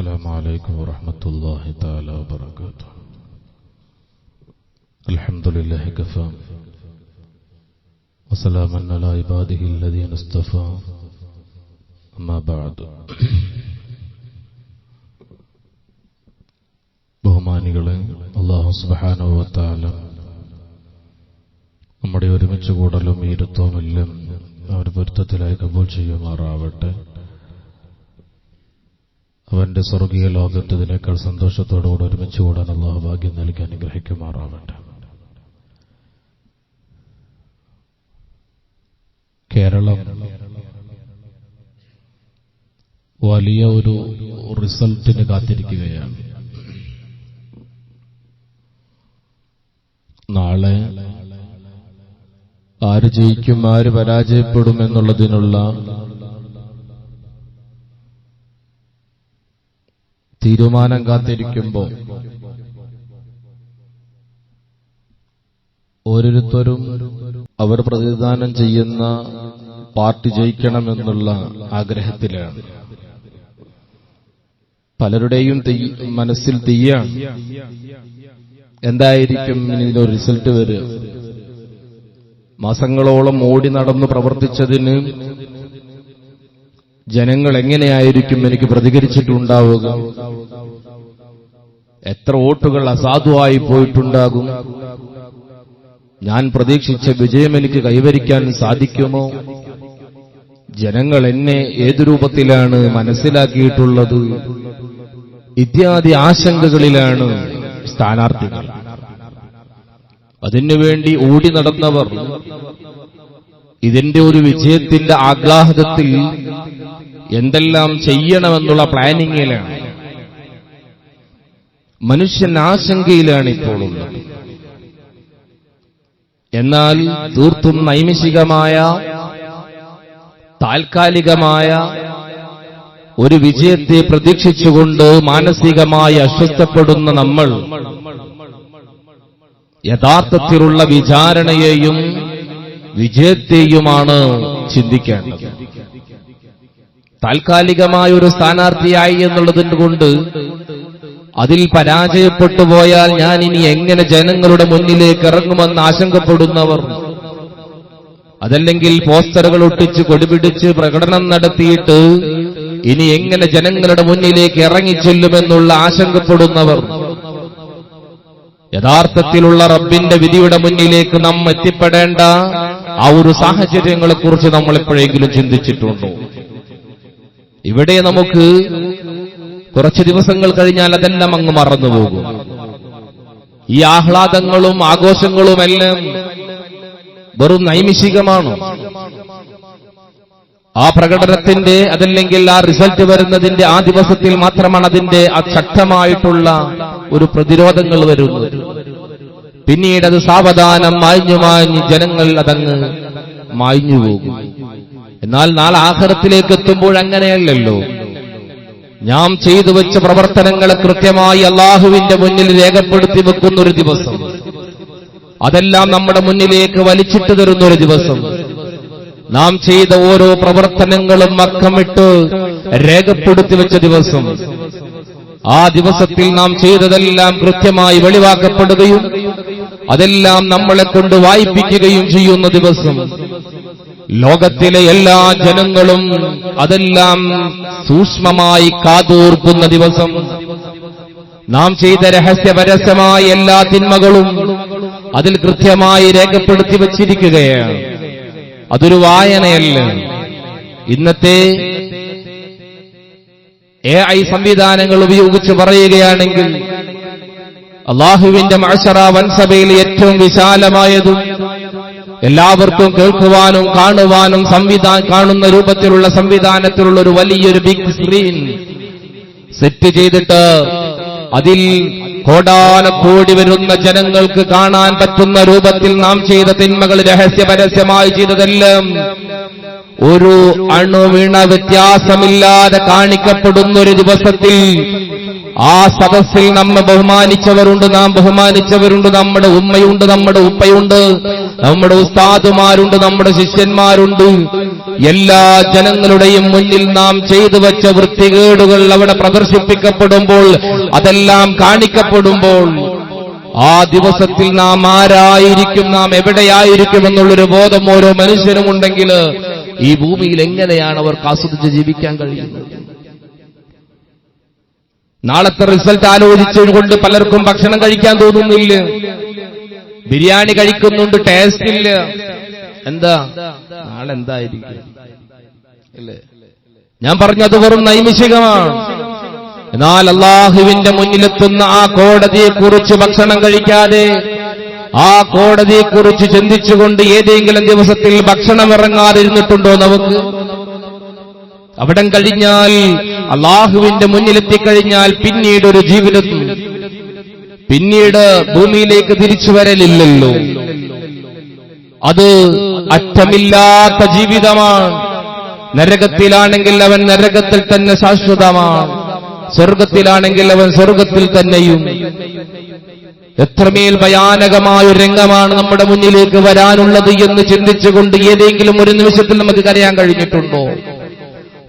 السلام عليكم ورحمة الله تعالى وبركاته الحمد لله كفى وسلاما على عباده الذين اصطفى أما بعد ബഹുമാനികളെ അള്ളാഹു സുബാനുവത്താല നമ്മുടെ ഒരുമിച്ച് കൂടലും ഈരുത്തവും എല്ലാം അവർ പൊരുത്തത്തിലായി കബൂൽ ചെയ്യുമാറാവട്ടെ അവന്റെ സ്വർഗീയ ലോകത്ത് ഇതിനേക്കാൾ സന്തോഷത്തോടുകൂടെ ഒരുമിച്ച് കൂടാൻ അള്ളാഹു ഭാഗ്യം നൽകി അനുഗ്രഹിക്കുമാറാവട്ടെ. കേരളം വലിയ ഒരു റിസൾട്ടിന് കാത്തിരിക്കുകയാണ്. നാളെ ആര് ജയിക്കും ആര് പരാജയപ്പെടും തീരുമാനം കാത്തിരിക്കുമ്പോൾ ഓരോരുത്തരും അവർ പ്രതിദാനം ചെയ്യുന്ന പാർട്ടി ജയിക്കണമെന്നുള്ള ആഗ്രഹത്തിലാണ്. പലരുടെയും മനസ്സിൽ തീയാണ്. എന്തായിരിക്കും ഇനി റിസൾട്ട് വരിക? മാസങ്ങളോളം ഓടി നടന്നു പ്രവർത്തിച്ചതിന് ജനങ്ങൾ എങ്ങനെയായിരിക്കും എനിക്ക് പ്രതികരിച്ചിട്ടുണ്ടാവുക? എത്ര വോട്ടുകൾ അസാധുവായി പോയിട്ടുണ്ടാകും? ഞാൻ പ്രതീക്ഷിച്ച വിജയം എനിക്ക് കൈവരിക്കാൻ സാധിക്കുമോ? ജനങ്ങൾ എന്നെ ഏതു രൂപത്തിലാണ് മനസ്സിലാക്കിയിട്ടുള്ളത്? ഇത്യാദി ആശങ്കകളിലാണ് സ്ഥാനാർത്ഥികൾ. അതിനുവേണ്ടി ഓടി നടന്നവർ ഇതിന്റെ ഒരു വിജയത്തിന്റെ ആഹ്ലാദത്തിൽ എന്തെല്ലാം ചെയ്യണമെന്നുള്ള പ്ലാനിങ്ങിലാണ്. മനുഷ്യൻ ആശങ്കയിലാണ് ഇപ്പോൾ ഉള്ളത് എന്നാൽ തീർത്തും നൈമിഷികമായ താൽക്കാലികമായ ഒരു വിജയത്തെ പ്രതീക്ഷിച്ചുകൊണ്ട് മാനസികമായി അസ്വസ്ഥപ്പെടുന്ന നമ്മൾ യഥാർത്ഥത്തിലുള്ള വിചാരണയെയും വിജയത്തെയുമാണ് ചിന്തിക്കേണ്ടത്. താൽക്കാലികമായ ഒരു സ്ഥാനാർത്ഥിയായി എന്നുള്ളതിന് കൊണ്ട് അതിൽ പരാജയപ്പെട്ടു പോയാൽ ഞാൻ ഇനി എങ്ങനെ ജനങ്ങളുടെ മുന്നിലേക്ക് ഇറങ്ങുമെന്ന് ആശങ്കപ്പെടുന്നവർ. അതല്ലെങ്കിൽ പോസ്റ്ററുകൾ ഒട്ടിച്ച് കൊടിപിടിച്ച് പ്രകടനം നടത്തിയിട്ട് ഇനി എങ്ങനെ ജനങ്ങളുടെ മുന്നിലേക്ക് ഇറങ്ങിച്ചെല്ലുമെന്നുള്ള ആശങ്കപ്പെടുന്നവർ. യഥാർത്ഥത്തിലുള്ള റബ്ബിന്റെ വിധിയുടെ മുന്നിലേക്ക് നാം എത്തിപ്പെടേണ്ട ആ ഒരു സാഹചര്യങ്ങളെക്കുറിച്ച് നമ്മൾ എപ്പോഴെങ്കിലും ചിന്തിച്ചിട്ടുണ്ടോ? ഇവിടെ നമുക്ക് കുറച്ച് ദിവസങ്ങൾ കഴിഞ്ഞാൽ അതെല്ലാം അങ്ങ് മറന്നുപോകും ഈ ആഹ്ലാദങ്ങളും ആഘോഷങ്ങളുമെല്ലാം വെറും നൈമിഷികമാണ്. ആ പ്രകടനത്തിന്റെ അതല്ലെങ്കിൽ ആ റിസൾട്ട് വരുന്നതിന്റെ ആ ദിവസത്തിൽ മാത്രമാണ് അതിന്റെ ആ ശക്തമായിട്ടുള്ള ഒരു പ്രതിരോധങ്ങൾ വരുന്നത്. പിന്നീട് അത് സാവധാനം മാഞ്ഞു മാഞ്ഞ് ജനങ്ങൾ അതങ്ങ് മാഞ്ഞു പോകും. എന്നാൽ നാളെ ആഹാരത്തിലേക്ക് എത്തുമ്പോൾ അങ്ങനെയല്ലല്ലോ. നാം ചെയ്തു വെച്ച പ്രവർത്തനങ്ങളെ കൃത്യമായി അള്ളാഹുവിന്റെ മുന്നിൽ രേഖപ്പെടുത്തി വെക്കുന്ന ഒരു ദിവസം. അതെല്ലാം നമ്മുടെ മുന്നിലേക്ക് വലിച്ചിട്ട് തരുന്ന ഒരു ദിവസം. നാം ചെയ്ത ഓരോ പ്രവർത്തനങ്ങളും അക്കമിട്ട് രേഖപ്പെടുത്തി വെച്ച ദിവസം. ആ ദിവസത്തിൽ നാം ചെയ്തതെല്ലാം കൃത്യമായി വെളിവാക്കപ്പെടുകയും അതെല്ലാം നമ്മളെ കൊണ്ട് വായിപ്പിക്കുകയും ചെയ്യുന്ന ദിവസം. ലോകത്തിലെ എല്ലാ ജനങ്ങളും അതെല്ലാം സൂക്ഷ്മമായി കാതൂർക്കുന്ന ദിവസം. നാം ചെയ്ത രഹസ്യപരസ്യമായ എല്ലാ തിന്മകളും അതിൽ കൃത്യമായി രേഖപ്പെടുത്തി വച്ചിരിക്കുകയാണ്. അതൊരു വായനയല്ല. ഇന്നത്തെ എ ഐ സംവിധാനങ്ങൾ ഉപയോഗിച്ച് പറയുകയാണെങ്കിൽ അള്ളാഹുവിന്റെ മഹസറ വൻസഭയിൽ ഏറ്റവും വിശാലമായതും എല്ലാവർക്കും കേൾക്കുവാനും കാണുവാനും സംവിധാ കാണുന്ന രൂപത്തിലുള്ള സംവിധാനത്തിലുള്ള ഒരു വലിയൊരു ബിഗ് സ്ക്രീൻ സെറ്റ് ചെയ്തിട്ട് അതിൽ കോടാനക്കോടി വരുന്ന ജനങ്ങൾക്ക് കാണാൻ പറ്റുന്ന രൂപത്തിൽ നാം ചെയ്ത തിന്മകൾ രഹസ്യ പരസ്യമായി ചെയ്തതെല്ലാം ഒരു അണുവിണ വ്യത്യാസമില്ലാതെ കാണിക്കപ്പെടുന്ന ഒരു ദിവസത്തിൽ ആ സദസ്സിൽ നമ്മെ ബഹുമാനിച്ചവരുണ്ട് നാം ബഹുമാനിച്ചവരുണ്ട് നമ്മുടെ ഉമ്മയുണ്ട് നമ്മുടെ ഉപ്പയുണ്ട് നമ്മുടെ ഉസ്താദുമാരുണ്ട് നമ്മുടെ ശിഷ്യന്മാരുണ്ട്. എല്ലാ ജനങ്ങളുടെയും മുന്നിൽ നാം ചെയ്തു വെച്ച വൃത്തികേടുകൾ അവിടെ പ്രദർശിപ്പിക്കപ്പെടുമ്പോൾ അതെല്ലാം കാണിക്കപ്പെടുമ്പോൾ ആ ദിവസത്തിൽ നാം ആരായിരിക്കും നാം എവിടെയായിരിക്കും എന്നുള്ളൊരു ബോധം ഓരോ മനുഷ്യനുമുണ്ടെങ്കിൽ ഈ ഭൂമിയിൽ എങ്ങനെയാണ് അവർക്ക് ആസ്വദിച്ച് ജീവിക്കാൻ കഴിയുന്നത്? നാളത്തെ റിസൾട്ട് ആലോചിച്ചുകൊണ്ട് പലർക്കും ഭക്ഷണം കഴിക്കാൻ തോന്നുന്നില്ല. ബിരിയാണി കഴിക്കുന്നുണ്ട് ടേസ്റ്റ് ഇല്ല. എന്താ? നാളെ എന്തായിരിക്കും ഞാൻ പറഞ്ഞത് വെറും നൈമിഷികമാണ്. എന്നാൽ അള്ളാഹുവിന്റെ മുന്നിലെത്തുന്ന ആ കോടതിയെക്കുറിച്ച് ഭക്ഷണം കഴിക്കാതെ ആ കോടതിയെക്കുറിച്ച് ചിന്തിച്ചുകൊണ്ട് ഏതെങ്കിലും ദിവസത്തിൽ ഭക്ഷണം ഇറങ്ങാതിരുന്നിട്ടുണ്ടോ നമുക്ക്? അവിടം കഴിഞ്ഞാൽ അള്ളാഹുവിന്റെ മുന്നിലെത്തിക്കഴിഞ്ഞാൽ പിന്നീട് ഒരു ജീവിതത്തിൽ പിന്നീട് ഭൂമിയിലേക്ക് തിരിച്ചു വരലില്ലല്ലോ. അത് അറ്റമില്ലാത്ത ജീവിതമാണ്. നരകത്തിലാണെങ്കിൽ അവൻ നരകത്തിൽ തന്നെ ശാശ്വതമാണ്. സ്വർഗത്തിലാണെങ്കിൽ അവൻ സ്വർഗത്തിൽ തന്നെയും. എത്രമേൽ ഭയാനകമായ ഒരു രംഗമാണ് നമ്മുടെ മുന്നിലേക്ക് വരാനുള്ളത് എന്ന് ചിന്തിച്ചുകൊണ്ട് ഏതെങ്കിലും ഒരു നിമിഷത്തിൽ നമുക്ക് കരയാൻ കഴിഞ്ഞിട്ടുണ്ടോ?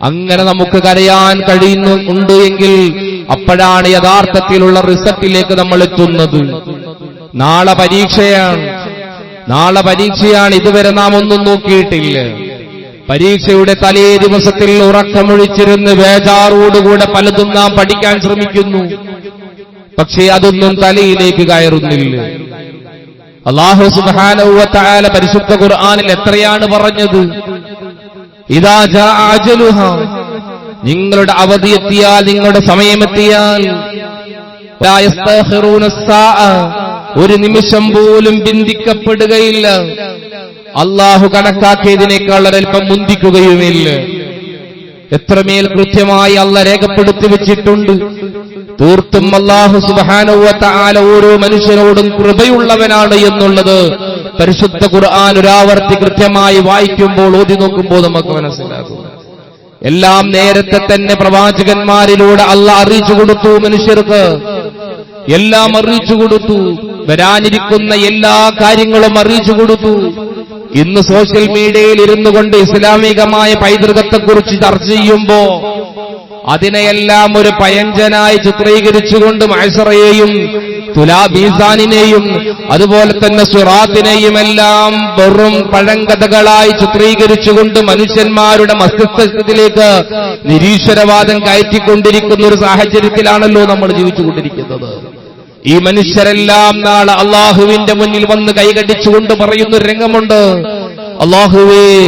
അങ്ങനെ നമുക്ക് കരയാൻ കഴിയുന്നു ഉണ്ട് എങ്കിൽ അപ്പോഴാണ് യഥാർത്ഥത്തിലുള്ള റിസൾട്ടിലേക്ക് നമ്മൾ എത്തുന്നത്. നാളെ പരീക്ഷയാണ്. നാളെ പരീക്ഷയാണ്. ഇതുവരെ നാം ഒന്നും നോക്കിയിട്ടില്ല. പരീക്ഷയുടെ തലേ ദിവസത്തിൽ ഉറക്കമൊഴിച്ചിരുന്ന് വേജാറോടുകൂടെ പലതും നാം പഠിക്കാൻ ശ്രമിക്കുന്നു. പക്ഷേ അതൊന്നും തലയിലേക്ക് കയറുന്നില്ല. അള്ളാഹു സുബാനൗവത്തായ പരിശുദ്ധ ഖുർആാനിൽ എത്രയാണ് പറഞ്ഞത്? നിങ്ങളുടെ അവധി എത്തിയാൽ നിങ്ങളുടെ സമയമെത്തിയാൽ. ഒരു നിമിഷം പോലും ബിന്ദിക്കപ്പെടുകയില്ല അള്ളാഹു കണക്കാക്കിയതിനേക്കാൾ ഒരൽപ്പം മുന്തിക്കുകയുമില്ല. എത്രമേൽ കൃത്യമായി അല്ല രേഖപ്പെടുത്തി വെച്ചിട്ടുണ്ട്. തീർത്തും അള്ളാഹു സുബാനുവത്ത ആല ഓരോ മനുഷ്യനോടും കൃപയുള്ളവനാണ് എന്നുള്ളത് പരിശുദ്ധ ഖുർആൻ ഒരാവർത്തി കൃത്യമായി വായിക്കുമ്പോൾ ഓതി നോക്കുമ്പോൾ നമുക്ക് മനസ്സിലാകും. എല്ലാം നേരത്തെ തന്നെ പ്രവാചകന്മാരിലൂടെ അല്ല അറിയിച്ചു കൊടുത്തു മനുഷ്യർക്ക്. എല്ലാം അറിയിച്ചു കൊടുത്തു. വരാനിരിക്കുന്ന എല്ലാ കാര്യങ്ങളും അറിയിച്ചു കൊടുത്തു. ഇന്ന് സോഷ്യൽ മീഡിയയിൽ ഇരുന്നു കൊണ്ട് ഇസ്ലാമികമായ പൈതൃകത്തെക്കുറിച്ച് ചർച്ച ചെയ്യുമ്പോ അതിനെയെല്ലാം ഒരു പയഞ്ചനായി ചിത്രീകരിച്ചുകൊണ്ട് മൈസറയെയും തുലാബീസാനിനെയും അതുപോലെ തന്നെ സുറാത്തിനെയും എല്ലാം വെറും പഴങ്കഥകളായി ചിത്രീകരിച്ചുകൊണ്ട് മനുഷ്യന്മാരുടെ മസ്തിഷ്കത്തിലേക്ക് നിരീശ്വരവാദം കയറ്റിക്കൊണ്ടിരിക്കുന്ന ഒരു സാഹചര്യത്തിലാണല്ലോ നമ്മൾ ജീവിച്ചുകൊണ്ടിരിക്കുന്നത്. ഈ മനുഷ്യരെല്ലാം നാളെ അള്ളാഹുവിന്റെ മുന്നിൽ വന്ന് കൈകടിച്ചുകൊണ്ട് പറയുന്ന രംഗമുണ്ട്. അള്ളാഹുവേ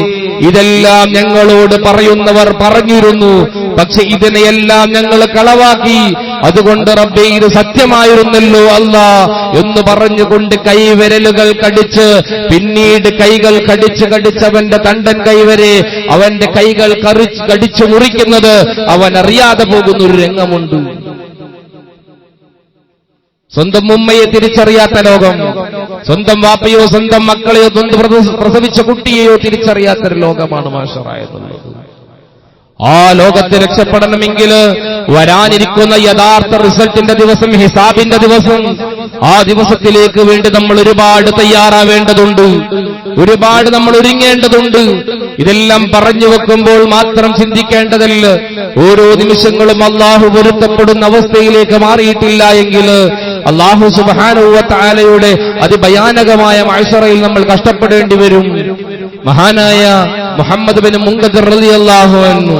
ഇതെല്ലാം ഞങ്ങളോട് പറയുന്നവർ പറഞ്ഞിരുന്നു. പക്ഷെ ഇതിനെയെല്ലാം ഞങ്ങൾ കളവാക്കി. അതുകൊണ്ട് റബ്ബെ ഇത് സത്യമായിരുന്നല്ലോ അല്ല എന്ന് പറഞ്ഞുകൊണ്ട് കൈവിരലുകൾ കടിച്ച് പിന്നീട് കൈകൾ കടിച്ച് കടിച്ചവന്റെ തണ്ടൻ കൈവരെ അവന്റെ കൈകൾ കടിച്ചു മുറിക്കുന്നത് അവൻ അറിയാതെ പോകുന്ന ഒരു രംഗമുണ്ട്. സ്വന്തം ഉമ്മയെ തിരിച്ചറിയാത്ത ലോകം. സ്വന്തം വാപ്പയോ സ്വന്തം മക്കളെയോ സ്വന്തം പ്രസവിച്ച കുട്ടിയെയോ തിരിച്ചറിയാത്തൊരു ലോകമാണ് മാഷറായെന്നുള്ളത് ആ ലോകത്ത് രക്ഷപ്പെടണമെങ്കിൽ വരാനിരിക്കുന്ന യഥാർത്ഥ റിസൾട്ടിന്റെ ദിവസം ഹിസാബിന്റെ ദിവസം ആ ദിവസത്തിലേക്ക് വേണ്ടി നമ്മൾ ഒരുപാട് തയ്യാറാവേണ്ടതുണ്ട്. ഒരുപാട് നമ്മൾ ഒരുങ്ങേണ്ടതുണ്ട്. ഇതെല്ലാം പറഞ്ഞു വെക്കുമ്പോൾ മാത്രം ചിന്തിക്കേണ്ടതല്ല. ഓരോ നിമിഷങ്ങളും അള്ളാഹു പൊരുത്തപ്പെടുന്ന അവസ്ഥയിലേക്ക് മാറിയിട്ടില്ല എങ്കിൽ അള്ളാഹു സുബാനുവത്താലയുടെ അതിഭയാനകമായ മഴസറയിൽ നമ്മൾ കഷ്ടപ്പെടേണ്ടി വരും. മഹാനായ മുഹമ്മദ് ബിൻ മുങ്കദർ റളിയല്ലാഹു അൻഹു.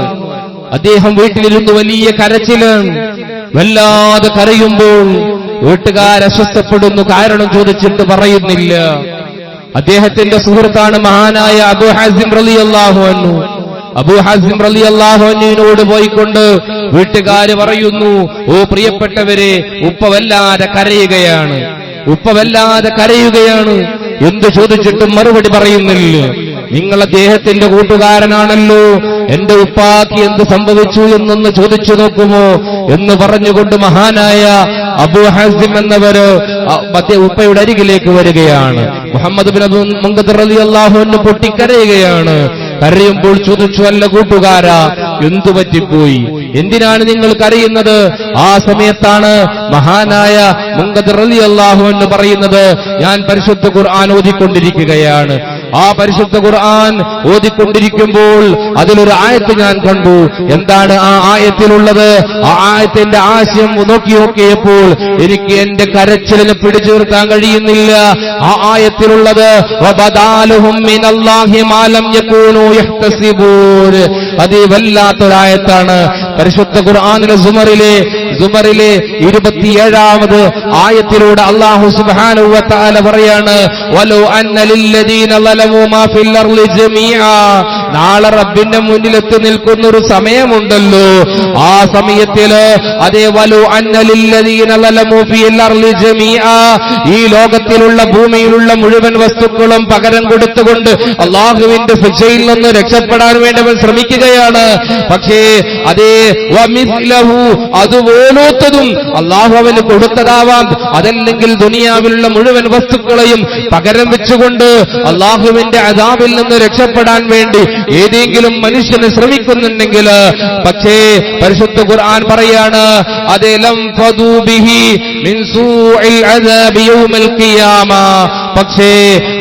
അദ്ദേഹം വീട്ടിലിരുന്ന് വലിയ കരച്ചിൽ വല്ലാതെ കരയുമ്പോൾ വീട്ടുകാർ അസ്വസ്ഥപ്പെടുന്നു. കാരണം ചോദിച്ചിട്ട് പറയുന്നില്ല. അദ്ദേഹത്തിന്റെ സുഹൃത്താണ് മഹാനായ അബു ഹാസിം റളിയല്ലാഹു അൻഹു. അബു ഹാസിം റളിയല്ലാഹു അള്ളാഹുനോട് പോയിക്കൊണ്ട് വീട്ടുകാര് പറയുന്നു ഓ പ്രിയപ്പെട്ടവരെ ഉപ്പ വല്ലാതെ കരയുകയാണ്. ഉപ്പ വല്ലാതെ കരയുകയാണ്. എന്ത് ചോദിച്ചിട്ടും മറുപടി പറയുന്നില്ല. നിങ്ങൾ അദ്ദേഹത്തിന്റെ കൂട്ടുകാരനാണല്ലോ. എന്റെ ഉപ്പാക്ക് എന്ത് സംഭവിച്ചു എന്നൊന്ന് ചോദിച്ചു നോക്കുമോ എന്ന് പറഞ്ഞുകൊണ്ട് മഹാനായ അബു ഹാസിം എന്നവര് ഉപ്പയുടെ അരികിലേക്ക് വരികയാണ്. മുഹമ്മദ് ബിൻ അബു മുങ്കദർ റലി അള്ളാഹുവിന് പൊട്ടിക്കരയുകയാണ്. കരയുമ്പോൾ ചോദിച്ചു അല്ല കൂട്ടുകാരാ എന്തു പറ്റിപ്പോയി? എന്തിനാണ് നിങ്ങൾ കരയുന്നത്? ആ സമയത്താണ് മഹാനായ മുങ്കദ് റലി അള്ളാഹു എന്ന് പറയുന്നത് ഞാൻ പരിശുദ്ധ ഖുർആൻ ഓതിക്കൊണ്ടിരിക്കുകയാണ്. ആ പരിശുദ്ധ ഖുർആൻ ഓതിക്കൊണ്ടിരിക്കുമ്പോൾ അതിലൊരു ആയത്ത് ഞാൻ കണ്ടു. എന്താണ് ആ ആയത്തിലുള്ളത്? ആ ആയത്തിന്റെ ആശയം നോക്കി നോക്കിയപ്പോൾ എനിക്ക് എന്റെ കരച്ചിലിന് പിടിച്ചു നിർത്താൻ കഴിയുന്നില്ല. ആ ആയത്തിലുള്ളത് വബദാലുഹും മിനല്ലാഹി മാ ലം യകൂനൂ യഹ്തസിബൂൻ. അത് വല്ലാത്തൊരായത്താണ്. പരിശുദ്ധ ഖുർആാനിലെ സുമറിലെ സുമറിലെ ഇരുപത്തിയേഴാമത് ആയത്തിലൂടെ അള്ളാഹു തആല പറയാണ് വലോ അന്ന നാളെ റബ്ബിന്റെ മുന്നിൽ എത്തി നിൽക്കുന്ന ഒരു സമയമുണ്ടല്ലോ. ആ സമയത്തിൽ അതേ വലു ഈ ലോകത്തിലുള്ള ഭൂമിയിലുള്ള മുഴുവൻ വസ്തുക്കളും പകരം കൊടുത്തുകൊണ്ട് അള്ളാഹുവിന്റെ ശിക്ഷയിൽ നിന്ന് രക്ഷപ്പെടാൻ വേണ്ടി ശ്രമിക്കുകയാണ്. പക്ഷേ അതേ അതുപോലത്തതും അള്ളാഹു അവന് കൊടുത്തതാവാം. അതല്ലെങ്കിൽ ദുനിയാവിലുള്ള മുഴുവൻ വസ്തുക്കളെയും പകരം വെച്ചുകൊണ്ട് അള്ളാഹുവിന്റെ അതാവിൽ നിന്ന് രക്ഷപ്പെടാൻ വേണ്ടി ഏതെങ്കിലും മനുഷ്യന് ശ്രമിക്കുന്നുണ്ടെങ്കിൽ പക്ഷേ പരിശുദ്ധ ഖുർആൻ പറയാണ് അതേ പക്ഷേ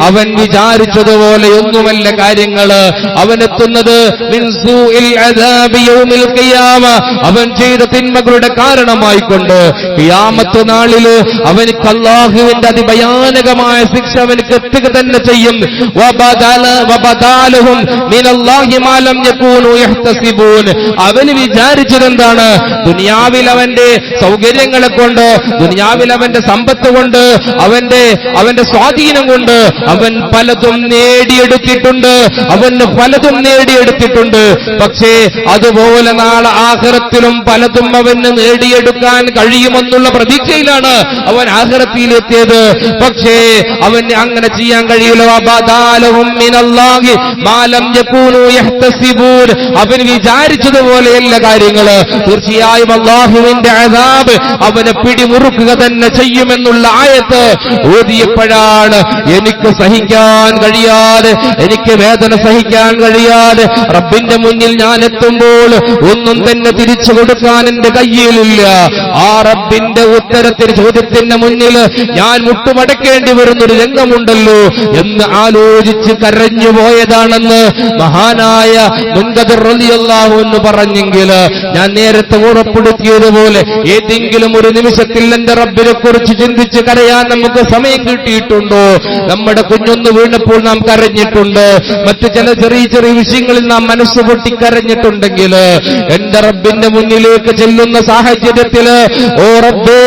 അവൻ വിചാരിച്ചതുപോലെ ഒന്നുമല്ല കാര്യങ്ങൾ അവനെത്തുന്നത് അവൻ ചെയ്ത തിന്മകളുടെ കാരണമായിക്കൊണ്ട് ഖിയാമത്ത് നാളിൽ അവനിക്ക് അള്ളാഹുവിന്റെ അതിഭയാനകമായ ശിക്ഷ അവനിക്ക് എത്തുക തന്നെ ചെയ്യും. അവന് വിചാരിച്ചതെന്താണ്? ദുനിയാവിൽ അവന്റെ സൗകര്യങ്ങളെ കൊണ്ട് ദുനിയാവിൽ അവന്റെ സമ്പത്ത് കൊണ്ട് അവന്റെ അവന്റെ സ്വാധീനം കൊണ്ട് അവൻ പലതും നേടിയെടുത്തിട്ടുണ്ട്. അവന് പലതും നേടിയെടുത്തിട്ടുണ്ട്. പക്ഷേ അതുപോലെ നാളെ ആഹ്റത്തിലും പലതും അവന് നേടിയെടുക്കാൻ കഴിയുമെന്നുള്ള പ്രതീക്ഷയിലാണ് അവൻ ആഹ്റത്തിയിലെത്തിയത്. പക്ഷേ അവന് അങ്ങനെ ചെയ്യാൻ കഴിയില്ല. അവൻ വിചാരിച്ചതുപോലെയല്ല കാര്യങ്ങൾ. തീർച്ചയായും അള്ളാഹുവിന്റെ അതാബ് അവനെ പിടിമുറുക്കുക തന്നെ ചെയ്യുമെന്നുള്ള ആയത്ത് ഓതിയപ്പോഴാണ് എനിക്ക് സഹിക്കാൻ കഴിയാതെ എനിക്ക് വേദന സഹിക്കാൻ കഴിയാതെ റബ്ബിന്റെ മുന്നിൽ ഞാൻ എത്തുമ്പോൾ ഒന്നും തന്നെ തിരിച്ചു കൊടുക്കാൻ എന്റെ കയ്യിലില്ല. ആ റബ്ബിന്റെ ഉത്തരത്തിന് ചോദ്യത്തിന്റെ മുന്നിൽ ഞാൻ മുട്ടുമടക്കേണ്ടി വരുന്നൊരു രംഗമുണ്ടല്ലോ എന്ന് ആലോചിച്ച് കരഞ്ഞു പോയതാണെന്ന് മഹാനായ മുൻകതിറിയല്ലാവൂ എന്ന് പറഞ്ഞെങ്കിൽ ഞാൻ നേരത്തെ ഉറപ്പെടുത്തിയതുപോലെ ഏതെങ്കിലും ഒരു നിമിഷത്തിൽ എന്റെ റബ്ബിനെ കുറിച്ച് ചിന്തിച്ച് കരയാൻ നമുക്ക് സമയം കിട്ടിയിട്ടുണ്ടോ? നമ്മുടെ കുഞ്ഞൊന്ന് വീണപ്പോൾ നാം കരഞ്ഞിട്ടുണ്ട്. മറ്റു ചില ചെറിയ ചെറിയ വിഷയങ്ങളിൽ നാം മനസ്സ് പൊട്ടിക്കരഞ്ഞിട്ടുണ്ടെങ്കിൽ എന്റെ റബ്ബിന്റെ മുന്നിലേക്ക് ചെല്ലുന്ന സാഹചര്യത്തിൽ ഓ റബ്ബേ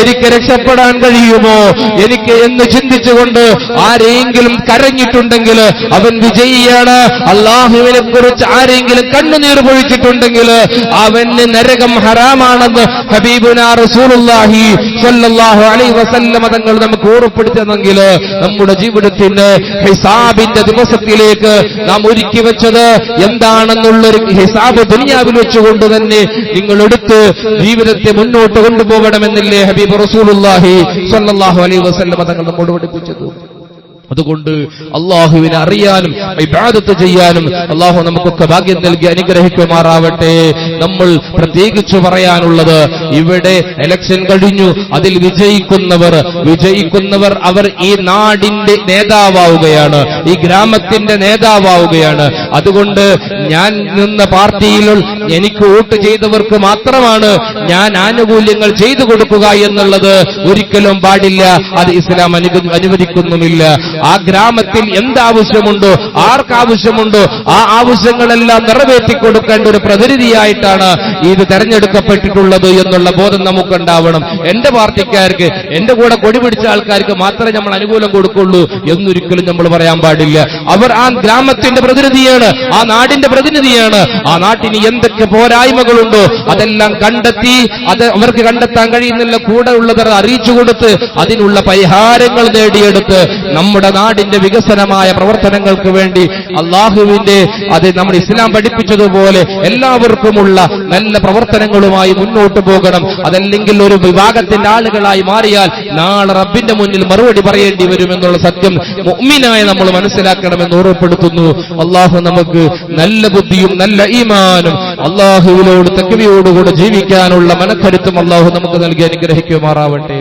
എനിക്ക് രക്ഷപ്പെടാൻ കഴിയുമോ? എനിക്ക് എന്ന് ചിന്തിച്ചുകൊണ്ട് ആരെങ്കിലും കരഞ്ഞിട്ടുണ്ടെങ്കിൽ അവൻ വിജയിയാണ്. അള്ളാഹുവിനെ കുറിച്ച് ആരെങ്കിലും കണ്ണുനീർ പൊഴിച്ചിട്ടുണ്ടെങ്കിൽ അവന് നരകം ഹറാമാണെന്ന് ഹബീബുന റസൂലുള്ളാഹി സ്വല്ലല്ലാഹു അലൈഹി വസല്ലമ തങ്ങൾ നമുക്ക് ഓർമ്മപ്പെടുത്തുന്നെങ്കിൽ നമ്മുടെ ജീവിതത്തിന് ഹിസാബിന്റെ ദിവസത്തിലേക്ക് നാം ഒരുക്കി വെച്ചത് എന്താണെന്നുള്ളൊരു ഹിസാബ് ദുനിയാവിൽ വെച്ചുകൊണ്ട് തന്നെ നിങ്ങൾ എടുത്ത് ജീവിതത്തെ മുന്നോട്ട് കൊണ്ടുപോകണമെന്നില്ലേ ഹബീബ് റസൂലുള്ളാഹി സ്വല്ലല്ലാഹു അലൈഹി വസല്ലമ തങ്ങൾ നമ്മോട് പഠിപ്പിച്ചത്? അതുകൊണ്ട് അള്ളാഹുവിനെ അറിയാനും ഇബാദത്ത് ചെയ്യാനും അള്ളാഹു നമുക്കൊക്കെ ഭാഗ്യം നൽകി അനുഗ്രഹിക്കുമാറാവട്ടെ. നമ്മൾ പ്രത്യേകിച്ച് പറയാനുള്ളത് ഇവിടെ എലക്ഷൻ കഴിഞ്ഞു അതിൽ വിജയിക്കുന്നവർ വിജയിക്കുന്നവർ അവർ ഈ നാടിന്റെ നേതാവാവുകയാണ് ഈ ഗ്രാമത്തിന്റെ നേതാവാവുകയാണ്. അതുകൊണ്ട് ഞാൻ നിന്ന പാർട്ടിയിൽ എനിക്ക് വോട്ട് ചെയ്തവർക്ക് മാത്രമാണ് ഞാൻ ആനുകൂല്യങ്ങൾ ചെയ്തു കൊടുക്കുക എന്നുള്ളത് ഒരിക്കലും പാടില്ല അത് ഇസ്ലാം അനു- അനുവദിക്കുന്നുമില്ല. ആ ഗ്രാമത്തിൽ എന്താവശ്യമുണ്ടോ? ആർക്കാവശ്യമുണ്ടോ? ആ ആവശ്യങ്ങളെല്ലാം നിറവേറ്റി കൊടുക്കേണ്ട ഒരു പ്രതിനിധിയായിട്ടാണ് ഇത് തെരഞ്ഞെടുക്കപ്പെട്ടിട്ടുള്ളത് എന്നുള്ള ബോധം നമുക്കുണ്ടാവണം. എന്റെ പാർട്ടിക്കാർക്ക് എന്റെ കൂടെ കൊടി പിടിച്ച ആൾക്കാർക്ക് മാത്രമേ നമ്മൾ അനുകൂലം കൊടുക്കുള്ളൂ എന്നൊരിക്കലും നമ്മൾ പറയാൻ പാടില്ല. അവർ ആ ഗ്രാമത്തിന്റെ പ്രതിനിധിയാണ് ആ നാടിന്റെ പ്രതിനിധിയാണ്. ആ നാട്ടിന് എന്തൊക്കെ പോരായ്മകളുണ്ടോ അതെല്ലാം കണ്ടെത്തി അത് അവർക്ക് കണ്ടെത്താൻ കഴിയുന്നില്ല കൂടെ ഉള്ളവർ അറിയിച്ചു കൊടുത്ത് അതിനുള്ള പരിഹാരങ്ങൾ നേടിയെടുത്ത് നമ്മുടെ നമ്മുടെ നാടിന്റെ വികസനമായ പ്രവർത്തനങ്ങൾക്ക് വേണ്ടി അള്ളാഹുവിന്റെ അത് നമ്മൾ ഇസ്ലാം പഠിപ്പിച്ചതുപോലെ എല്ലാവർക്കുമുള്ള നല്ല പ്രവർത്തനങ്ങളുമായി മുന്നോട്ട് പോകണം. അതല്ലെങ്കിൽ ഒരു വിഭാഗത്തിന്റെ ആളുകളായി മാറിയാൽ നാളെ റബ്ബിന്റെ മുന്നിൽ മറുപടി പറയേണ്ടി വരുമെന്നുള്ള സത്യം മുഅ്മിനായ നമ്മൾ മനസ്സിലാക്കണമെന്ന് ഓർമ്മപ്പെടുത്തുന്നു. അള്ളാഹു നമുക്ക് നല്ല ബുദ്ധിയും നല്ല ഈമാനും അള്ളാഹുവിനോട് തെക്കവിയോടുകൂടെ ജീവിക്കാനുള്ള മനക്കരുത്തും അള്ളാഹു നമുക്ക് നൽകി അനുഗ്രഹിക്കുമാറാവട്ടെ